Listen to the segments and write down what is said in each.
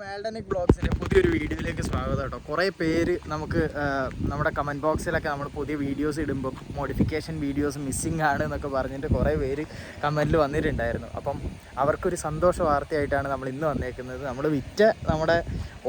മാൽഡനിക് ബ്ലോഗ്സിന്റെ പുതിയൊരു വീഡിയോയിലേക്ക് സ്വാഗതം കേട്ടോ. കുറേ പേര് നമുക്ക് നമ്മുടെ കമന്റ് ബോക്സിലൊക്കെ നമ്മൾ പുതിയ വീഡിയോസ് ഇടുമ്പോൾ മോഡിഫിക്കേഷൻ വീഡിയോസ് മിസ്സിങ് ആണ് എന്നൊക്കെ പറഞ്ഞിട്ട് കുറേ പേര് കമന്റിൽ വന്നിട്ടുണ്ടായിരുന്നു. അപ്പം അവർക്കൊരു സന്തോഷ വാർത്തയായിട്ടാണ് നമ്മൾ ഇന്ന് വന്നേക്കുന്നത്. നമ്മൾ വിറ്റ നമ്മുടെ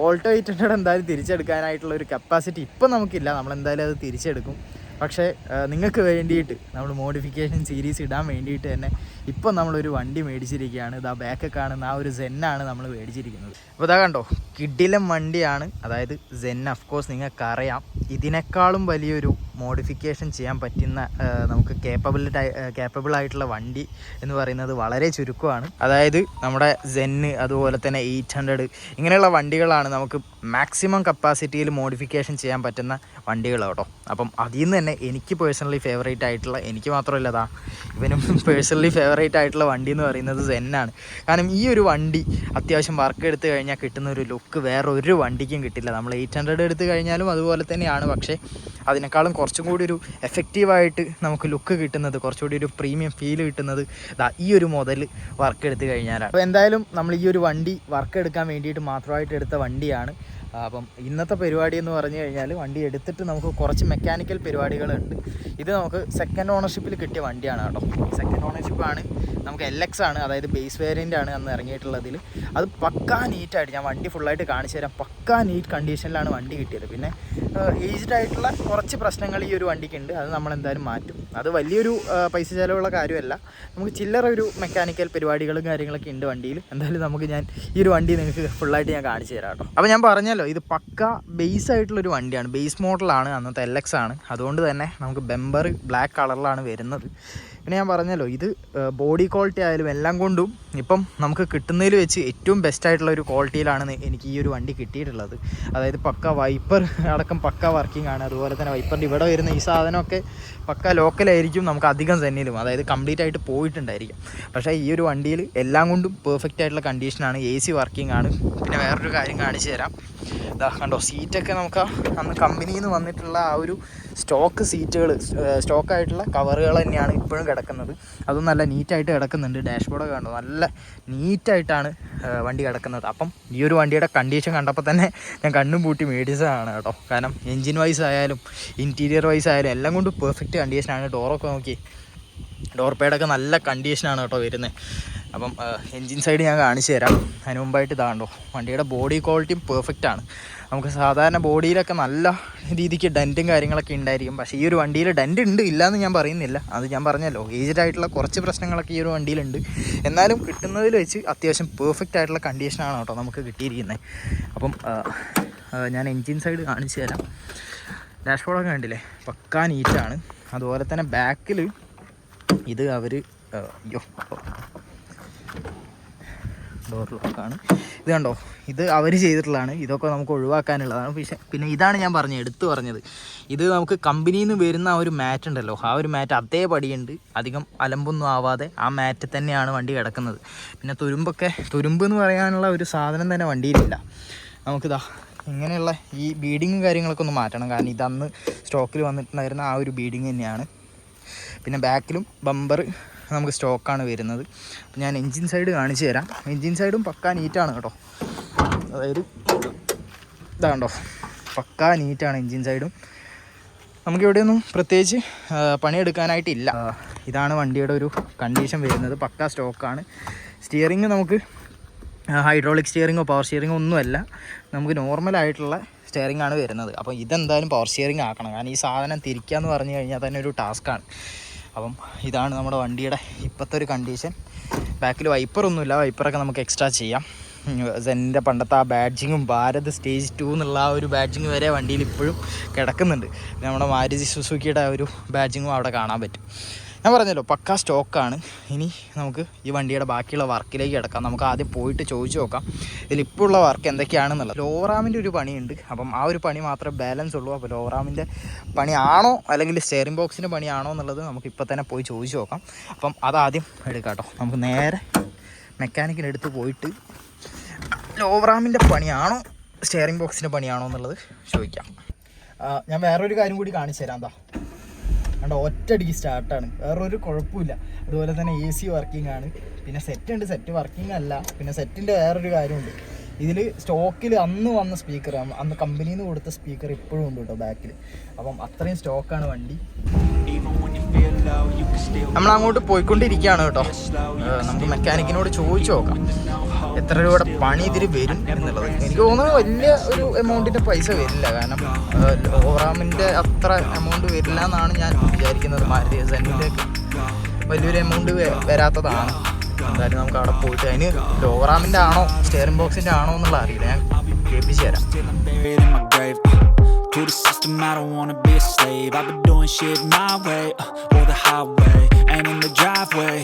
ഓൾട്ടോ എയ്റ്റ് ഹൺഡ്രഡ് എന്തായാലും തിരിച്ചെടുക്കാനായിട്ടുള്ള ഒരു കപ്പാസിറ്റി ഇപ്പം നമുക്കില്ല. നമ്മൾ എന്തായാലും അത് തിരിച്ചെടുക്കും. പക്ഷേ നിങ്ങൾക്ക് വേണ്ടിയിട്ട് നമ്മൾ മോഡിഫിക്കേഷൻ സീരീസ് ഇടാൻ വേണ്ടിയിട്ട് തന്നെ ഇപ്പം നമ്മളൊരു വണ്ടി മേടിച്ചിരിക്കുകയാണ്. ഇതാ ബാക്ക് കാണുന്ന ആ ഒരു സെന്നാണ് നമ്മൾ മേടിച്ചിരിക്കുന്നത്. അപ്പോൾ ഇതാ കണ്ടോ കിഡിലം വണ്ടിയാണ്. അതായത് സെൻ അഫ്കോഴ്സ് നിങ്ങൾക്കറിയാം. നിങ്ങൾക്ക് ഇതിനേക്കാളും വലിയൊരു മോഡിഫിക്കേഷൻ ചെയ്യാൻ പറ്റുന്ന നമുക്ക് കേപ്പബിലിറ്റി കേപ്പബിൾ ആയിട്ടുള്ള വണ്ടി എന്ന് പറയുന്നത് വളരെ ചുരുക്കമാണ്. അതായത് നമ്മുടെ സെന്ന് അതുപോലെ തന്നെ എയ്റ്റ് ഹൺഡ്രഡ് ഇങ്ങനെയുള്ള വണ്ടികളാണ് നമുക്ക് മാക്സിമം കപ്പാസിറ്റിയിൽ മോഡിഫിക്കേഷൻ ചെയ്യാൻ പറ്റുന്ന വണ്ടികൾ കേട്ടോ. അപ്പം അതിൽ നിന്ന് തന്നെ എനിക്ക് പേഴ്സണലി ഫേവറേറ്റ് ആയിട്ടുള്ള എനിക്ക് മാത്രമല്ല അതാ ഇവനും പേഴ്സണലി ഫേവറേറ്റ് ആയിട്ടുള്ള വണ്ടി എന്ന് പറയുന്നത് സെന്നാണ് കാരണം ഈ ഒരു വണ്ടി അത്യാവശ്യം വർക്ക് എടുത്തു കഴിഞ്ഞാൽ കിട്ടുന്ന ഒരു ലുക്ക് വേറെ ഒരു വണ്ടിക്കും കിട്ടില്ല. നമ്മൾ എയ്റ്റ് ഹൺഡ്രഡ് എടുത്തു കഴിഞ്ഞാലും അതുപോലെ തന്നെയാണ്. പക്ഷേ അതിനേക്കാളും കുറച്ചും കൂടി ഒരു എഫക്റ്റീവായിട്ട് നമുക്ക് ലുക്ക് കിട്ടുന്നത് കുറച്ചുകൂടി ഒരു പ്രീമിയം ഫീൽ കിട്ടുന്നത് ദാ ഈ ഒരു മോഡൽ വർക്ക് എടുത്തു കഴിഞ്ഞാലാണ്. അപ്പോൾ എന്തായാലും നമ്മൾ ഈ ഒരു വണ്ടി വർക്ക് എടുക്കാൻ വേണ്ടിയിട്ട് മാത്രമായിട്ട് എടുത്ത വണ്ടിയാണ്. അപ്പം ഇന്നത്തെ പരിപാടി എന്ന് പറഞ്ഞു കഴിഞ്ഞാൽ വണ്ടി എടുത്തിട്ട് നമുക്ക് കുറച്ച് മെക്കാനിക്കൽ പരിപാടികളുണ്ട്. ഇത് നമുക്ക് സെക്കൻഡ് ഓണർഷിപ്പിൽ കിട്ടിയ വണ്ടിയാണ് കേട്ടോ. സെക്കൻഡ് ഓണർഷിപ്പാണ് നമുക്ക് എൽ എക്സ് ആണ് അതായത് ബേസ് വേരിയന്റ് ആണ് അന്ന് ഇറങ്ങിയിട്ടുള്ളതിൽ അത് പക്കാ നീറ്റായിട്ട് ഞാൻ വണ്ടി ഫുള്ളായിട്ട് കാണിച്ചു തരാം. പക്കാ നീറ്റ് കണ്ടീഷനിലാണ് വണ്ടി കിട്ടിയത്. പിന്നെ ഏജ്ഡ് ആയിട്ടുള്ള കുറച്ച് പ്രശ്നങ്ങൾ ഈ ഒരു വണ്ടിക്കുണ്ട് അത് നമ്മൾ എന്തായാലും മാറ്റും. അത് വലിയൊരു പൈസ ചിലവുള്ള കാര്യമല്ല. നമുക്ക് ചില്ലറ ഒരു മെക്കാനിക്കൽ പരിപാടികളും കാര്യങ്ങളൊക്കെ ഉണ്ട് വണ്ടിയിൽ. എന്തായാലും നമുക്ക് ഞാൻ ഈ ഒരു വണ്ടി നിങ്ങൾക്ക് ഫുള്ളായിട്ട് ഞാൻ കാണിച്ചു തരാം കേട്ടോ. അപ്പോൾ ഞാൻ പറഞ്ഞല്ലോ ഇത് പക്ക ബേസ് ആയിട്ടുള്ളൊരു വണ്ടിയാണ്. ബേസ് മോഡലാണ് അന്നത്തെ എൽ ആണ്. അതുകൊണ്ട് തന്നെ നമുക്ക് ബെമ്പർ ബ്ലാക്ക് കളറിലാണ് വരുന്നത്. പിന്നെ ഞാൻ പറഞ്ഞല്ലോ ഇത് ബോഡി ക്വാളിറ്റി ആയാലും എല്ലാം കൊണ്ടും ഇപ്പം നമുക്ക് കിട്ടുന്നതിൽ വെച്ച് ഏറ്റവും ബെസ്റ്റ് ആയിട്ടുള്ള ഒരു ക്വാളിറ്റിയിലാണ് എനിക്ക് ഈ ഒരു വണ്ടി കിട്ടിയിട്ടുള്ളത്. അതായത് പക്ക വൈപ്പർ അടക്കം പക്ക വർക്കിംഗ് ആണ്. അതുപോലെ തന്നെ വൈപ്പറിന്റെ ഇവിടെ വരുന്ന ഈ സാധനമൊക്കെ പക്ക ലോക്കലായിരിക്കും നമുക്ക് അധികം സെന്നിലും. അതായത് കംപ്ലീറ്റ് ആയിട്ട് പോയിട്ടുണ്ടായിരിക്കും. പക്ഷേ ഈ ഒരു വണ്ടിയിൽ എല്ലാം കൊണ്ടും പെർഫെക്റ്റ് ആയിട്ടുള്ള കണ്ടീഷനാണ് എ സി വർക്കിംഗ് ആണ്. പിന്നെ വേറൊരു കാര്യം കാണിച്ചു തരാം. ഇതാ കണ്ടോ സീറ്റൊക്കെ നമുക്ക് അന്ന് കമ്പനിയിൽ നിന്ന് വന്നിട്ടുള്ള ആ ഒരു സ്റ്റോക്ക് സീറ്റുകൾ സ്റ്റോക്കായിട്ടുള്ള കവറുകൾ തന്നെയാണ് ഇപ്പോഴും കിടക്കുന്നത്. അതും നല്ല നീറ്റായിട്ട് കിടക്കുന്നുണ്ട്. ഡാഷ്ബോർഡൊക്കെ കണ്ടോ നല്ല നീറ്റായിട്ടാണ് വണ്ടി കിടക്കുന്നത്. അപ്പം ഈ ഒരു വണ്ടിയുടെ കണ്ടീഷൻ കണ്ടപ്പോൾ തന്നെ ഞാൻ കണ്ണും പൂട്ടി മേടിച്ചതാണ് കേട്ടോ. കാരണം എൻജിൻ വൈസ് ആയാലും ഇന്റീരിയർ വൈസ് ആയാലും എല്ലാം കൊണ്ടും പെർഫെക്റ്റ് കണ്ടീഷനാണ് ഡോറൊക്കെ നോക്കി ഡോർ പേഡൊക്കെ നല്ല കണ്ടീഷനാണ് കേട്ടോ വരുന്നത്. അപ്പം എൻജിൻ സൈഡ് ഞാൻ കാണിച്ചു തരാം. അതിന് മുമ്പായിട്ട് ഇതാണ്ടോ വണ്ടിയുടെ ബോഡി ക്വാളിറ്റിയും പെർഫെക്റ്റ് ആണ്. നമുക്ക് സാധാരണ ബോഡിയിലൊക്കെ നല്ല രീതിക്ക് ഡന്റും കാര്യങ്ങളൊക്കെ ഉണ്ടായിരിക്കും. പക്ഷേ ഈ ഒരു വണ്ടിയിൽ ഡന്റ് ഉണ്ട് ഇല്ലയെന്ന് ഞാൻ പറയുന്നില്ല. അത് ഞാൻ പറഞ്ഞല്ലോ ഏജ്ഡ് ആയിട്ടുള്ള കുറച്ച് പ്രശ്നങ്ങളൊക്കെ ഈ ഒരു വണ്ടിയിലുണ്ട്. എന്നാലും കിട്ടുന്നതിൽ വെച്ച് അത്യാവശ്യം പെർഫെക്റ്റ് ആയിട്ടുള്ള കണ്ടീഷനാണ് കേട്ടോ നമുക്ക് കിട്ടിയിരിക്കുന്നത് അപ്പം ഞാൻ എൻജിൻ സൈഡ് കാണിച്ചു തരാം. ഡാഷ്ബോർഡൊക്കെ കണ്ടില്ലേ? പക്കാ നീറ്റാണ് അതുപോലെ തന്നെ ബാക്കിൽ ഇത് അവർ അയ്യോ ഡോർ ലോക്കാണ് ഇത് കണ്ടോ? ഇത് അവർ ചെയ്തിട്ടുള്ളതാണ്. ഇതൊക്കെ നമുക്ക് ഒഴിവാക്കാനുള്ളതാണ്. പക്ഷേ പിന്നെ ഇതാണ് ഞാൻ പറഞ്ഞത് എടുത്തു പറഞ്ഞത്. ഇത് നമുക്ക് കമ്പനിയിൽ നിന്ന് വരുന്ന ആ ഒരു മാറ്റ് ഉണ്ടല്ലോ. ആ ഒരു മാറ്റ് അതേ അതേപടിയുണ്ട് അധികം അലമ്പൊന്നും ആവാതെ ആ മാറ്റ് തന്നെയാണ് വണ്ടി കിടക്കുന്നത്. പിന്നെ തുരുമ്പൊക്കെ തുരുമ്പ് എന്ന് പറയാനുള്ള ഒരു സാധനം തന്നെ വണ്ടിയിലില്ല. നമുക്കിതാ ഇങ്ങനെയുള്ള ഈ ബീഡിങ്ങും കാര്യങ്ങളൊക്കെ ഒന്ന് മാറ്റണം. കാരണം ഇതന്ന് സ്റ്റോക്കിൽ വന്നിട്ടുണ്ടായിരുന്ന ആ ഒരു ബീഡിങ് തന്നെയാണ്. പിന്നെ ബാക്കിലും ബമ്പർ നമുക്ക് സ്റ്റോക്കാണ് വരുന്നത്. അപ്പോൾ ഞാൻ എൻജിൻ സൈഡ് കാണിച്ചു തരാം. എൻജിൻ സൈഡും പക്കാ നീറ്റാണ് കേട്ടോ. അതായത് ഇതാണ്ടോ. പക്കാ നീറ്റാണ് എൻജിൻ സൈഡും. നമുക്കിവിടെയൊന്നും പ്രത്യേകിച്ച് പണിയെടുക്കാനായിട്ടില്ല. ഇതാണ് വണ്ടിയുടെ ഒരു കണ്ടീഷൻ വരുന്നത്. പക്കാ സ്റ്റോക്കാണ്. സ്റ്റിയറിങ് നമുക്ക് ഹൈഡ്രോളിക് സ്റ്റിയറിങ്ങോ പവർ സ്റ്റിയറിങ്ങോ ഒന്നുമല്ല. നമുക്ക് നോർമലായിട്ടുള്ള സ്റ്റിയറിംഗ് ആണ് വരുന്നത്. അപ്പോൾ ഇതെന്തായാലും പവർ സ്റ്റിയറിംഗ് ആക്കണം കാരണം ഈ സാധനം തിരിക്കുക എന്ന് പറഞ്ഞു കഴിഞ്ഞാൽ തന്നെ ഒരു ടാസ്ക്കാണ്. അപ്പം ഇതാണ് നമ്മുടെ വണ്ടിയുടെ ഇപ്പോഴത്തെ ഒരു കണ്ടീഷൻ ബാക്കിൽ വൈപ്പറൊന്നുമില്ല വൈപ്പറൊക്കെ നമുക്ക് എക്സ്ട്രാ ചെയ്യാം. സെന്റെ പണ്ടത്തെ ആ ബാഡ്ജിങ്ങും ഭാരത് സ്റ്റേജ് ടു എന്നുള്ള ആ ഒരു ബാഡ്ജിങ് വരെ വണ്ടിയിൽ ഇപ്പോഴും കിടക്കുന്നുണ്ട്. നമ്മുടെ മാരുതി സുസുക്കിയുടെ ഒരു ബാഡ്ജിങ്ങും അവിടെ കാണാൻ പറ്റും. ഞാൻ പറഞ്ഞല്ലോ പക്കാ സ്റ്റോക്കാണ്. ഇനി നമുക്ക് ഈ വണ്ടിയുടെ ബാക്കിയുള്ള വർക്കിലേക്ക് കിടക്കാം. നമുക്ക് ആദ്യം പോയിട്ട് ചോദിച്ചു നോക്കാം ഇതിലിപ്പോൾ ഉള്ള വർക്ക് എന്തൊക്കെയാണെന്നുള്ളത്. ലോറാമിന്റെ ഒരു പണിയുണ്ട്. അപ്പം ആ ഒരു പണി മാത്രമേ ബാലൻസ് ഉള്ളൂ. അപ്പോൾ ലോറാമിന്റെ പണിയാണോ അല്ലെങ്കിൽ സ്റ്റെയറിംഗ് ബോക്സിന്റെ പണിയാണോ എന്നുള്ളത് നമുക്ക് ഇപ്പോൾ തന്നെ പോയി ചോദിച്ചു നോക്കാം. അപ്പം അതാദ്യം എടുക്കാം കേട്ടോ. നമുക്ക് നേരെ മെക്കാനിക്കിനടുത്ത് പോയിട്ട് ലോറാമിന്റെ പണിയാണോ സ്റ്റെയറിംഗ് ബോക്സിന്റെ പണിയാണോ എന്നുള്ളത് ചോദിക്കാം. ഞാൻ വേറൊരു കാര്യം കൂടി കാണിച്ചു തരാം എന്താ കണ്ടോ ഒറ്റയടിക്ക് സ്റ്റാർട്ടാണ് വേറൊരു കുഴപ്പമില്ല. അതുപോലെ തന്നെ എ സി വർക്കിംഗ് ആണ്. പിന്നെ സെറ്റ് ഉണ്ട്. സെറ്റ് വർക്കിംഗ് അല്ല. പിന്നെ സെറ്റിന്റെ വേറൊരു കാര്യമുണ്ട്. ഇതിൽ സ്റ്റോക്കിൽ അന്ന് വന്ന സ്പീക്കർ അന്ന് കമ്പനിയിൽ നിന്ന് കൊടുത്ത സ്പീക്കർ ഇപ്പോഴും ഉണ്ട് കേട്ടോ ബാക്കിൽ അപ്പം അത്രയും സ്റ്റോക്കാണ് വണ്ടി. നമ്മൾ അങ്ങോട്ട് പോയിക്കൊണ്ടിരിക്കുകയാണ് കേട്ടോ നമുക്ക് മെക്കാനിക്കിനോട് ചോദിച്ചു നോക്കാം. എത്ര രൂപയുടെ പണി ഇതിൽ വരും എന്നുള്ളത്. എനിക്ക് തോന്നുന്നു വലിയ ഒരു എമൗണ്ടിന്റെ പൈസ വരില്ല. കാരണം ലോറാമിന്റെ അത്ര എമൗണ്ട് വരില്ല എന്നാണ് ഞാൻ വിചാരിക്കുന്നത്. മാരുതി സെന്നിന്റെ വലിയൊരു എമൗണ്ട് വരാത്തതാണ്. എന്തായാലും നമുക്ക് അവിടെ പോയിട്ട് അതിന് ലോറാമിന്റെ ആണോ സ്റ്റിയറിംഗ് ബോക്സിന്റെ ആണോ എന്നുള്ള അറിയില്ല. ഞാൻ കേൾപ്പിച്ചു തരാം. The system, I don't wanna be a slave. I've been doing shit my way, uh, or the highway. And in the driveway.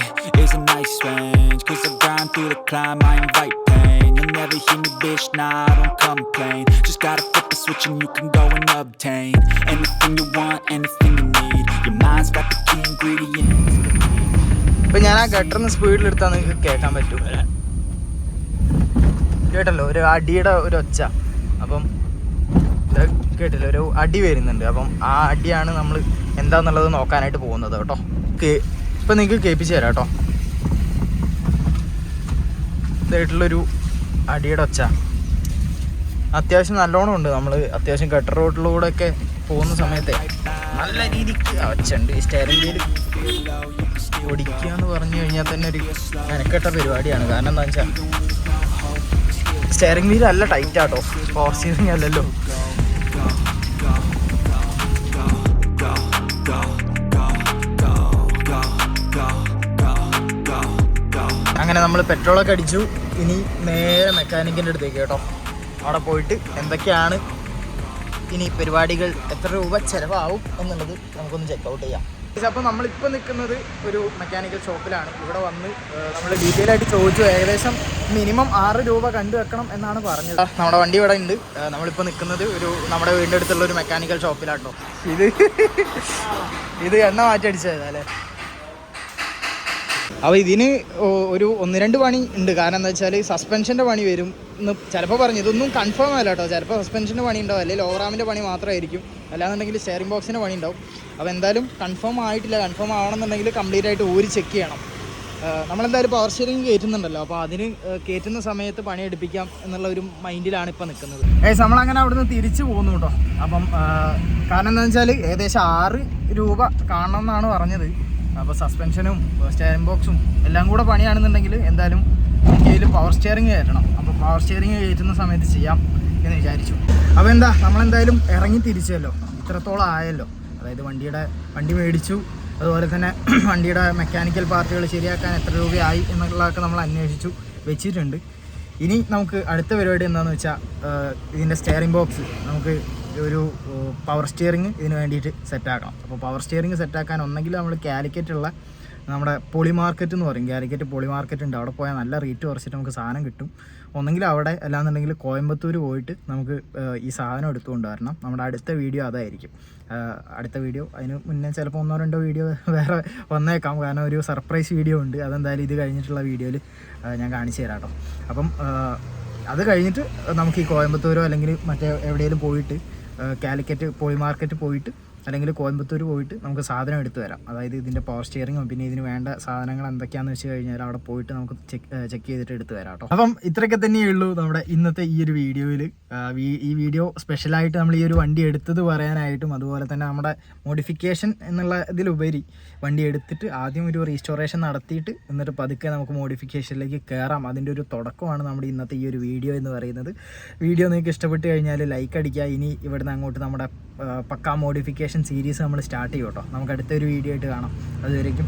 A nice range. Cause I grind through the climb, I invite pain. You'll never hear me, bitch, nah, I don't complain. Just gotta flip the switch and you can go and obtain anything you want, anything you need. Your mind's got the key ingredients. ഇപ്പൊ ഞാൻ ആ ഗട്ടറിന് സ്പീഡിൽ എടുത്താൽ നിങ്ങൾക്ക് കേൾക്കാൻ പറ്റും കേട്ടല്ലോ ഒരു അടിയുടെ ഒരു ഒച്ച അപ്പം കേട്ടില്ല ഒരു അടി വരുന്നുണ്ട് അപ്പം ആ അടിയാണ് നമ്മൾ എന്താന്നുള്ളത് നോക്കാനായിട്ട് പോകുന്നത് കേട്ടോ ഇപ്പൊ നിങ്ങൾക്ക് കേൾപ്പിച്ച് തരാം കേട്ടോ ഇതായിട്ടുള്ളൊരു അടിയുടെ ഒച്ച. അത്യാവശ്യം നല്ലോണം ഉണ്ട് നമ്മൾ അത്യാവശ്യം ഗട്ടർ റോഡിലൂടെ ഒക്കെ പോകുന്ന സമയത്തെ നല്ല രീതിക്ക് ഒച്ചുണ്ട് ഈ സ്റ്റേറിംഗ് വീൽ ഓടിക്കുക എന്ന് പറഞ്ഞു കഴിഞ്ഞാൽ തന്നെ ഒരു മെനക്കെട്ട പരിപാടിയാണ്. കാരണം എന്താ വെച്ചാൽ സ്റ്റെയറിംഗ് വീൽ അല്ല ടൈറ്റ് ആട്ടോ. ഫോർ സ്റ്റിയറിംഗ് അല്ലല്ലോ. നമ്മൾ പെട്രോളൊക്കെ അടിച്ചു. ഇനി നേരെ മെക്കാനിക്കിന്റെ അടുത്തേക്ക് കേട്ടോ. അവിടെ പോയിട്ട് എന്തൊക്കെയാണ് ഇനി പരിപാടികൾ എത്ര രൂപ ചിലവാകും എന്നുള്ളത് നമുക്കൊന്ന് ചെക്ക് ഔട്ട് ചെയ്യാം. അപ്പോൾ നമ്മളിപ്പോൾ നിൽക്കുന്നത് ഒരു മെക്കാനിക്കൽ ഷോപ്പിലാണ് ഇവിടെ വന്ന് നമ്മൾ ഡീറ്റെയിൽ ആയിട്ട് ചോദിച്ചു. ഏകദേശം മിനിമം ആറ് രൂപ കണ്ടു വെക്കണം എന്നാണ് പറഞ്ഞത്. നമ്മുടെ വണ്ടി ഇവിടെ ഉണ്ട്. നമ്മളിപ്പോൾ നിൽക്കുന്നത് ഒരു നമ്മുടെ വീടിന്റെ അടുത്തുള്ള ഒരു മെക്കാനിക്കൽ ഷോപ്പിലാട്ടോ ഇത് ഇത് എണ്ണ മാറ്റി അടിച്ചതാ അല്ലേ? അപ്പോൾ ഇതിന് ഒരു ഒന്ന് രണ്ട് പണി ഉണ്ട്. കാരണം എന്താ വെച്ചാൽ സസ്പെൻഷന്റെ പണി വരും എന്ന് ചിലപ്പോൾ പറഞ്ഞു. ഇതൊന്നും കൺഫേം അല്ല കേട്ടോ. ചിലപ്പോൾ സസ്പെൻഷന്റെ പണി ഉണ്ടാവും. അല്ലെങ്കിൽ ലോറാമിന്റെ പണി മാത്രമായിരിക്കും. അല്ലാന്നുണ്ടെങ്കിൽ സ്റ്റെയറിംഗ് ബോക്സിന്റെ പണി ഉണ്ടാവും. അപ്പോൾ എന്തായാലും കൺഫേം ആയിട്ടില്ല. കൺഫേം ആവണമെന്നുണ്ടെങ്കിൽ കംപ്ലീറ്റ് ആയിട്ട് ഊരി ചെക്ക് ചെയ്യണം. നമ്മളെന്തായാലും പവർ സ്റ്റിയറിംഗ് കയറ്റുന്നുണ്ടല്ലോ. അപ്പോൾ അതിന് കയറ്റുന്ന സമയത്ത് പണി എടുപ്പിക്കാം എന്നുള്ള ഒരു മൈൻഡിലാണ് ഇപ്പോൾ നിൽക്കുന്നത് ഏസ് നമ്മളങ്ങനെ അവിടുന്ന് തിരിച്ചു പോകുന്നു കേട്ടോ. അപ്പം കാരണം എന്താണെന്ന് വെച്ചാൽ ഏകദേശം ആറ് രൂപ കാണണം എന്നാണ് പറഞ്ഞത്. അപ്പോൾ സസ്പെൻഷനും സ്റ്റെയറിംഗ് ബോക്സും എല്ലാം കൂടെ പണിയാണെന്നുണ്ടെങ്കിൽ എന്തായാലും എനിക്ക് പവർ സ്റ്റിയറിംഗ് കയറ്റണം. അപ്പോൾ പവർ സ്റ്റിയറിംഗ് കയറ്റുന്ന സമയത്ത് ചെയ്യാം എന്ന് വിചാരിച്ചു. അപ്പോൾ എന്താ നമ്മളെന്തായാലും ഇറങ്ങി തിരിച്ചല്ലോ. ഇത്രത്തോളം ആയല്ലോ. അതായത് വണ്ടിയുടെ വണ്ടി മേടിച്ചു. അതുപോലെ തന്നെ വണ്ടിയുടെ മെക്കാനിക്കൽ പാർട്ടുകൾ ശരിയാക്കാൻ എത്ര രൂപയായി എന്നുള്ളതൊക്കെ നമ്മൾ അന്വേഷിച്ചു വെച്ചിട്ടുണ്ട്. ഇനി നമുക്ക് അടുത്ത പരിപാടി എന്താണെന്ന് വെച്ചാൽ ഇതിന്റെ സ്റ്റെയറിംഗ് ബോക്സ് നമുക്ക് ഒരു പവർ സ്റ്റിയറിംഗ് ഇതിന് വേണ്ടിയിട്ട് സെറ്റാക്കണം അപ്പോൾ പവർ സ്റ്റിയറിംഗ് സെറ്റാക്കാൻ ഒന്നെങ്കിൽ നമ്മൾ കാലിക്കറ്റുള്ള നമ്മുടെ പോളി മാർക്കറ്റ് എന്ന് പറയും. കാലിക്കറ്റ് പോളി മാർക്കറ്റ് ഉണ്ട്. അവിടെ പോയാൽ നല്ല റേറ്റ് കുറച്ചിട്ട് നമുക്ക് സാധനം കിട്ടും. ഒന്നെങ്കിൽ അവിടെ അല്ലാന്നുണ്ടെങ്കിൽ കോയമ്പത്തൂർ പോയിട്ട് നമുക്ക് ഈ സാധനം എടുത്തുകൊണ്ട് വരണം നമ്മുടെ അടുത്ത വീഡിയോ അതായിരിക്കും. അടുത്ത വീഡിയോ. അതിന് മുന്നേ ചിലപ്പോൾ ഒന്നോ രണ്ടോ വീഡിയോ വേറെ വന്നേക്കാം. കാരണം ഒരു സർപ്രൈസ് വീഡിയോ ഉണ്ട്. അതെന്തായാലും ഇത് കഴിഞ്ഞിട്ടുള്ള വീഡിയോയിൽ ഞാൻ കാണിച്ചു തരാം കേട്ടോ അപ്പം അത് കഴിഞ്ഞിട്ട് നമുക്ക് ഈ കോയമ്പത്തൂരോ അല്ലെങ്കിൽ മറ്റേ എവിടെയെങ്കിലും പോയിട്ട് കാലിക്കറ്റ് പോളി മാർക്കറ്റ് പോയിട്ട് അല്ലെങ്കിൽ കോയമ്പത്തൂർ പോയിട്ട് നമുക്ക് സാധനം എടുത്തു വരാം അതായത് ഇതിന്റെ പവർ സ്റ്റിയറിങ്ങും പിന്നെ ഇതിന് വേണ്ട സാധനങ്ങൾ എന്തൊക്കെയാണെന്ന് വെച്ച് കഴിഞ്ഞാൽ അവിടെ പോയിട്ട് നമുക്ക് ചെക്ക് ചെക്ക് ചെയ്തിട്ട് എടുത്തു വരാം കേട്ടോ അപ്പം ഇത്രയൊക്കെ തന്നെയേ ഉള്ളൂ നമ്മുടെ ഇന്നത്തെ ഈ ഒരു വീഡിയോയിൽ ഈ വീഡിയോ സ്പെഷ്യലായിട്ട് നമ്മൾ ഈ ഒരു വണ്ടി എടുത്തത് പറയാനായിട്ടും അതുപോലെ തന്നെ നമ്മുടെ മോഡിഫിക്കേഷൻ എന്നുള്ള ഇതിലുപരി വണ്ടി എടുത്തിട്ട് ആദ്യം ഒരു റീസ്റ്റോറേഷൻ നടത്തിയിട്ട് എന്നിട്ട് പതുക്കെ നമുക്ക് മോഡിഫിക്കേഷനിലേക്ക് കയറാം അതിന്റെ ഒരു തുടക്കമാണ് നമ്മുടെ ഇന്നത്തെ ഈ ഒരു വീഡിയോ എന്ന് പറയുന്നത്. വീഡിയോ നിങ്ങൾക്ക് ഇഷ്ടപ്പെട്ട് കഴിഞ്ഞാൽ ലൈക്ക് അടിക്കുക. ഇനി ഇവിടുന്ന് അങ്ങോട്ട് നമ്മുടെ പക്കാ മോഡിഫിക്കേഷൻ സീരീസ് നമ്മൾ സ്റ്റാർട്ട് ചെയ്യും കേട്ടോ. നമുക്ക് അടുത്തൊരു വീഡിയോ ആയിട്ട് കാണാം. അതുവരേക്കും